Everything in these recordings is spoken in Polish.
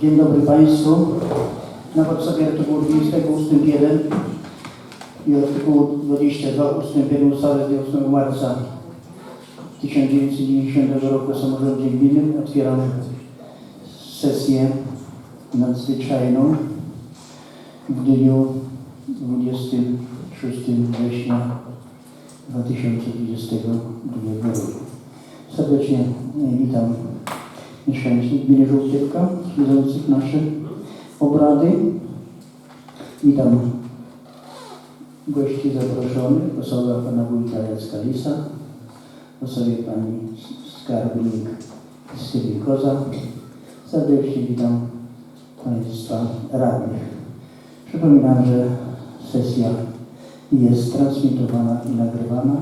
Dzień dobry Państwu. Na podstawie artykułu 20 ustęp 1 i artykułu 22 ustęp 1 ustawy z dnia 8 marca 1990 roku o samorządzie gminnym otwieram sesję nadzwyczajną w dniu 26 września 2022 roku. Serdecznie witam mieszkańców gminy Żółkiewka, śledzących nasze obrady. Witam gości zaproszonych w osobach pana wójta Jacka Lisa, osobie pani skarbnik Sylwii Koza. Serdecznie witam państwa radnych. Przypominam, że sesja jest transmitowana i nagrywana.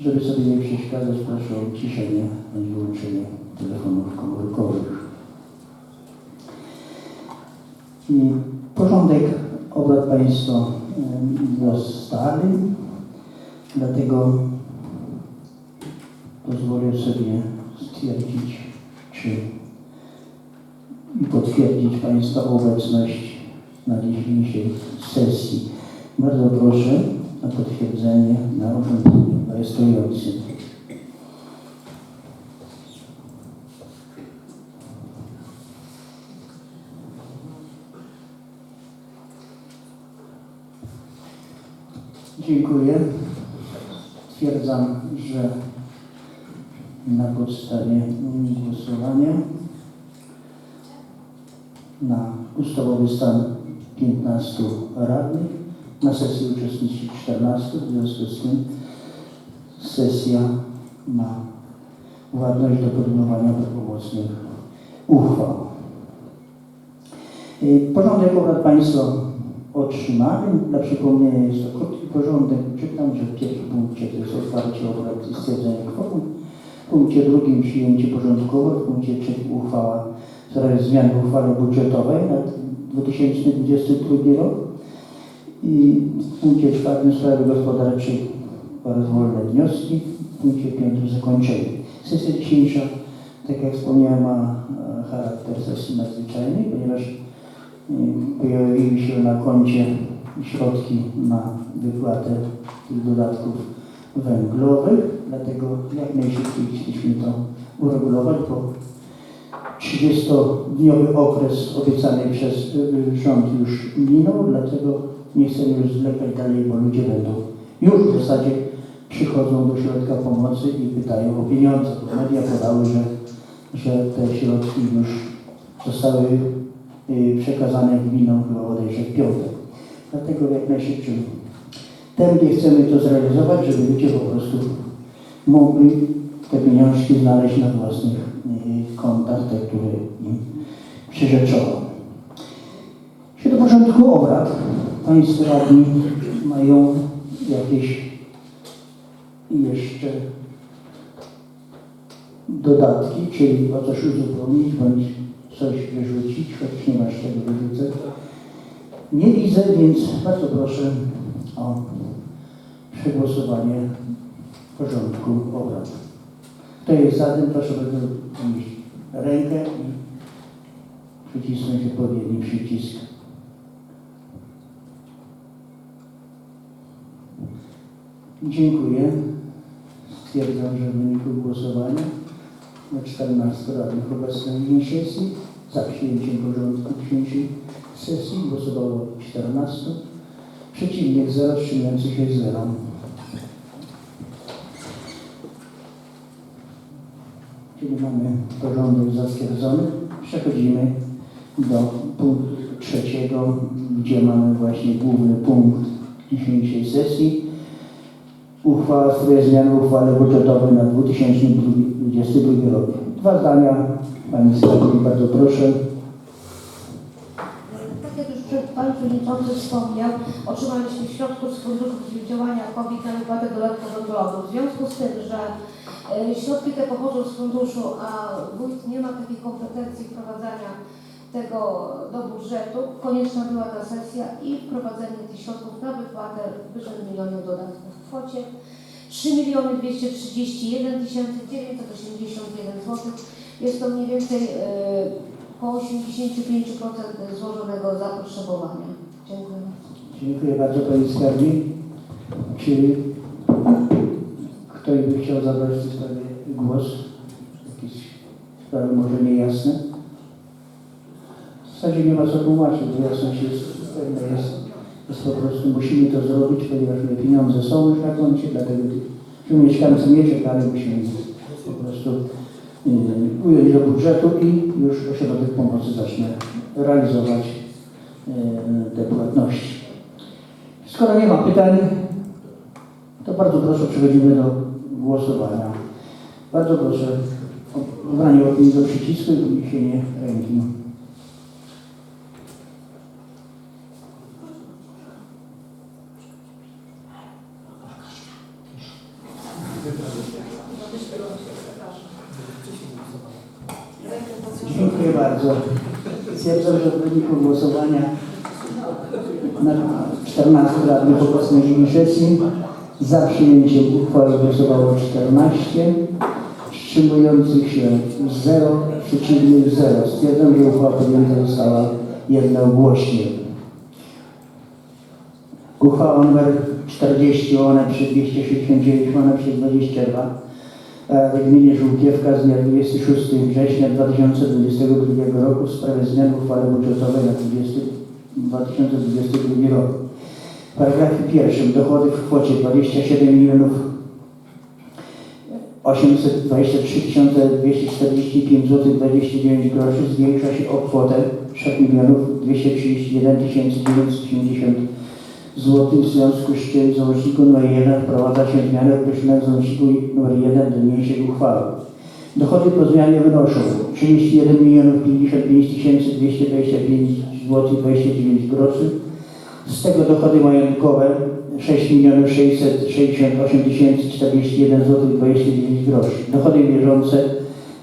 Żeby sobie nie przeszkadzać, proszę o uciszenie bądź wyłączenie telefonów komórkowych. I porządek obrad Państwo dostali, dlatego pozwolę sobie stwierdzić, czy i potwierdzić Państwa obecność na dzisiejszej sesji. Bardzo proszę o potwierdzenie na urządzeniu rejestrującym. Dziękuję. Stwierdzam, że na podstawie głosowania na ustawowy stan 15 radnych na sesji uczestniczy 14, w związku z tym sesja ma władność do podejmowania prawomocnych uchwał. Porządek obrad Państwo otrzymali. Dla przypomnienia jest krótki porządek. Czytam, że w pierwszym punkcie to jest otwarcie obrad i stwierdzenie kworum. W punkcie drugim przyjęcie porządku obrad. W punkcie trzecim uchwała w sprawie zmiany w uchwale budżetowej na 2022 rok. I w punkcie czwartym sprawy gospodarczej oraz wolne wnioski. W punkcie piątym zakończenie. Sesja dzisiejsza, tak jak wspomniałem, ma e, charakter sesji nadzwyczajnej, ponieważ pojawiły się na koncie środki na wypłatę tych dodatków węglowych, dlatego jak najszybciej chcieliśmy to uregulować, bo 30-dniowy okres obiecany przez y, rząd już minął, dlatego nie chcemy już zwlekać dalej, bo ludzie będą już w zasadzie przychodzą do środka pomocy i pytają o pieniądze. Media podały, że, że te środki już zostały y, przekazane gminom chyba bodajże w piątek. Dlatego jak najszybszym tempie chcemy to zrealizować, żeby ludzie po prostu mogli te pieniążki znaleźć na własnych y, kontach, te, które im przyrzeczono. Jeśli do porządku obrad, Państwo radni mają jakieś jeszcze dodatki, czyli o coś uzupełnić bądź coś wyrzucić, choć nie masz czego wyrzucać. Nie widzę, więc bardzo proszę o przegłosowanie porządku obrad. Kto jest za tym, proszę bardzo podnieść rękę i przycisnąć odpowiedni przycisk. Dziękuję. Stwierdzam, że w wyniku głosowania na 14 radnych obecnych dniu sesji za przyjęciem porządku dzisiejszej sesji głosowało 14, przeciwnych 0, wstrzymujących się 0. Czyli mamy porządek zatwierdzony. Przechodzimy do punktu trzeciego, gdzie mamy właśnie główny punkt dzisiejszej sesji. Uchwała w sprawie zmiany uchwały budżetowej na 2022 rok. Dwa zdania. Pani Skarbnik, bardzo proszę. Tak jak już Pan Przewodniczący wspomniał, otrzymaliśmy środków z Funduszu Przeciwdziałania COVID na wypłatę dodatków węglowych. W związku z tym, że e, środki te pochodzą z funduszu, a wójt nie ma takiej kompetencji wprowadzania tego do budżetu, konieczna była ta sesja i wprowadzenie tych środków na wypłatę wyżej milionów dodatków w kwocie 3 miliony 231 981 zł. Jest to mniej więcej e, około 85% złożonego zapotrzebowania. Dziękuję. Dziękuję bardzo Pani Skarbnik. Czy ktoś by chciał zabrać w tej sprawie głos? Jakieś sprawy może niejasne? W zasadzie nie ma co tłumaczyć, bo jasność jest jest, jest po prostu musimy to zrobić, ponieważ pieniądze są już na koncie, dlatego ci mieszkańcy nie czekali, musimy po prostu ująć do budżetu i już ośrodek pomocy zacznie realizować yy, te płatności. Skoro nie ma pytań, to bardzo proszę przechodzimy do głosowania. Bardzo proszę o wybranie opinii do przycisku i podniesienie ręki. Dziękuję bardzo. Stwierdzam, że w wyniku głosowania na 14 radnych obecnej sesji za przyjęciem uchwały głosowało 14, wstrzymujących się 0, przeciwnych 0. Stwierdzam, że uchwała podjęta została jednogłośnie. Uchwała nr 40 łamane przez 269 łamane przez 22 Rady Gminy Żółkiewka z dnia 26 września 2022 roku w sprawie zmian uchwały budżetowej na 20 2022 rok. W paragrafie pierwszym dochody w kwocie 27 milionów 823 245 zł 29 groszy zwiększa się o kwotę 3 milionów 231 980 zł, w związku z czym w załączniku nr 1 wprowadza się zmianę określoną w załączniku nr 1 do niniejszej uchwały. Dochody po zmianie wynoszą 31 milionów 55 225 zł 29 groszy. Z tego dochody majątkowe 6 milionów 668 041 zł 29 groszy. Dochody bieżące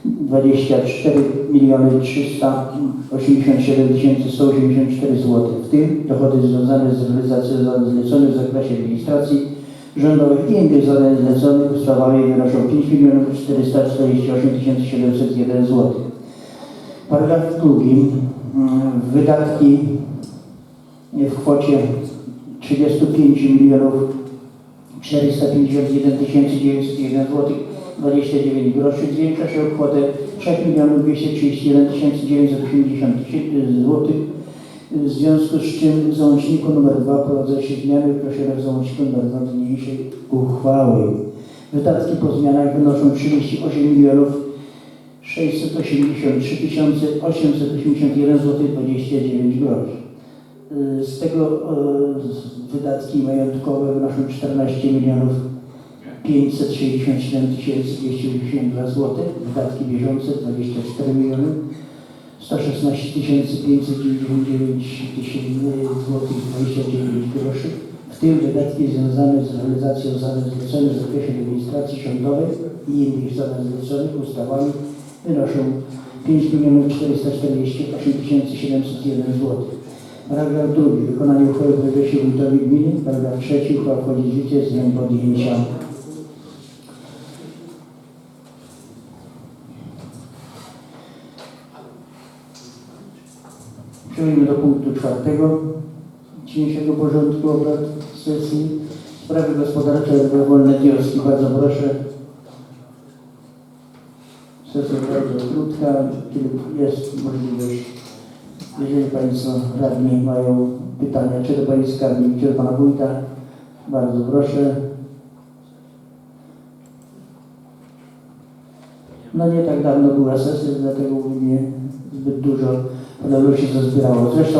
24 miliony 387 184 zł. W tym dochody związane z realizacją zadań zleconych w zakresie administracji rządowych i innych zadań zleconych ustawami wynoszą 5 milionów 448 701 zł. Paragraf drugi. Mm, Wydatki w kwocie 35 milionów 451 901 zł 29 groszy zwiększa się o kwotę 3 milionów 231 980 zł. W związku z czym w załączniku nr 2 wprowadza się zmiany określone w załączniku nr 2 niniejszej uchwały. Wydatki po zmianach wynoszą 38 milionów 683 881 zł 29 groszy. Y, Z tego y, wydatki majątkowe wynoszą 14 milionów 567 282 zł, wydatki bieżące 24 miliony 116 599 zł 29 groszy, w tym wydatki związane z realizacją zadań zleconych w zakresie administracji rządowej i innych zadań zleconych ustawami wynoszą 5 milionów 448 701 zł. Paragraf drugi. Wykonanie uchwały prezesie wójtowi gminy. Paragraf trzeci. Uchwała wchodzi w życie z dniem podjęcia. Przechodzimy do punktu czwartego dzisiejszego porządku obrad sesji. Sprawy gospodarcze wolne wnioski. Bardzo proszę. Sesja bardzo krótka, jest możliwość jeżeli Państwo radni mają pytania, czy do Pani Skarbnik, czy do Pana Wójta, bardzo proszę. No nie tak dawno była sesja, dlatego nie zbyt dużo podobno się zazbierało. Zresztą,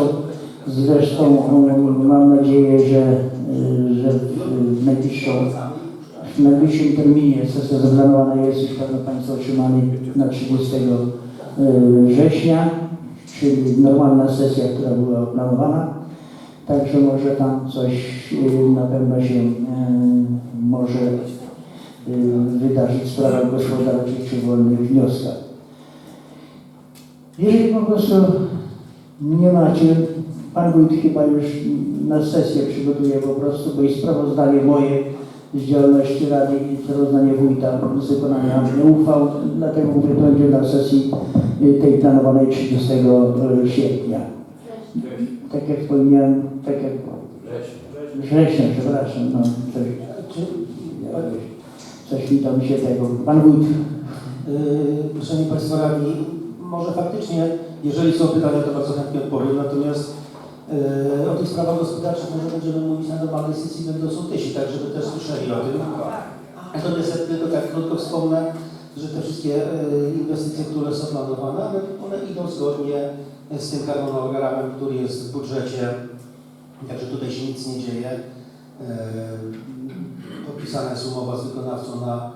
zresztą um, mam nadzieję, że, że w, najbliższą, w najbliższym terminie sesja zaplanowana jest, już pewno Państwo otrzymali na 30 y, września czyli normalna sesja, która była planowana. Także może tam coś y, na pewno się y, może y, wydarzyć w sprawach gospodarczych czy wolnych wnioskach. Jeżeli po prostu nie macie, Pan Wójt chyba już na sesję przygotuje po prostu, bo i sprawozdanie moje z działalności Rady i sprawozdanie wójta z wykonania uchwał. Dlatego mówię, to będzie na sesji tej planowanej 30 sierpnia. Tak jak wspomniałem, tak jak września, przepraszam, no coś, coś mi tam się tego. Pan wójt, Yy, Szanowni Państwo Radni, może faktycznie, jeżeli są pytania, to bardzo chętnie odpowiem, natomiast yy, o tych sprawach gospodarczych może będziemy mówić na normalnej sesji będą sołtysi, tak żeby też słyszeli o tym. Natomiast ja tylko tak krótko wspomnę, że te wszystkie yy, inwestycje, które są planowane, one, idą zgodnie z tym harmonogramem, który jest w budżecie, także tutaj się nic nie dzieje. Yy, Podpisana jest umowa z wykonawcą na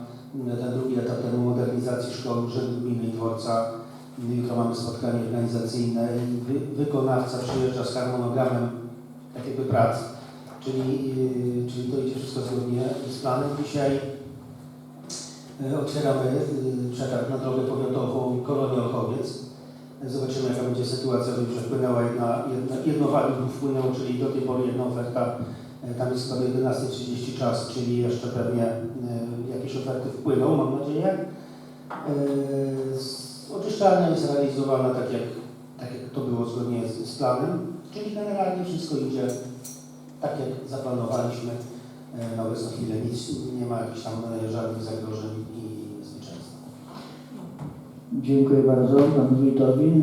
ten drugi etap termomodernizacji szkoły, urzędu gminy i dworca. Jutro mamy spotkanie organizacyjne i wy, wykonawca przyjeżdża z harmonogramem tak jakby prac, czyli, yy, czyli to idzie wszystko zgodnie z planem. Dzisiaj otwieramy yy, przetarg na drogę powiatową Kolonia Olchowiec. Zobaczymy jaka będzie sytuacja, bo już wpłynęła jedna, jedna, jedno wpłynęło, czyli do tej pory jedna oferta E, Tam jest chyba do 11.30 czas, czyli jeszcze pewnie e, jakieś oferty wpłyną, mam nadzieję. E, Oczyszczalnia jest realizowana tak jak, tak jak to było zgodnie z, z planem, czyli generalnie wszystko idzie tak jak zaplanowaliśmy. E, Na obecną chwilę nic, nie ma jakichś tam e, żadnych zagrożeń i. dziękuję bardzo panu wójtowi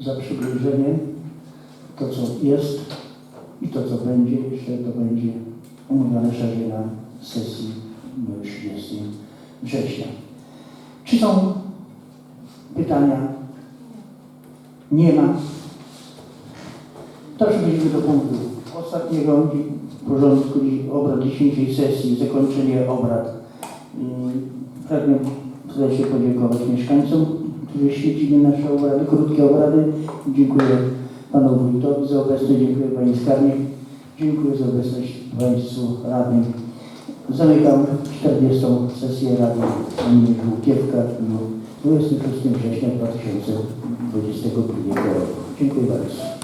za przybliżenie to, co jest i to, co będzie. Jeszcze to będzie omówione szerzej na sesji dnia 30 września. Czy są pytania? Nie ma. To przechodzimy do punktu ostatniego porządku obrad dzisiejszej sesji, zakończenie obrad. Mm, Pragnę tutaj się podziękować mieszkańcom, którzy śledzili nasze obrady, krótkie obrady. Dziękuję Panu Wójtowi za obecność, dziękuję Pani Skarbnik, dziękuję za obecność Państwu radnym. Zamykam 40. sesję Rady Gminy Żółkiewka w dniu 26 września 2022 roku. Dziękuję bardzo.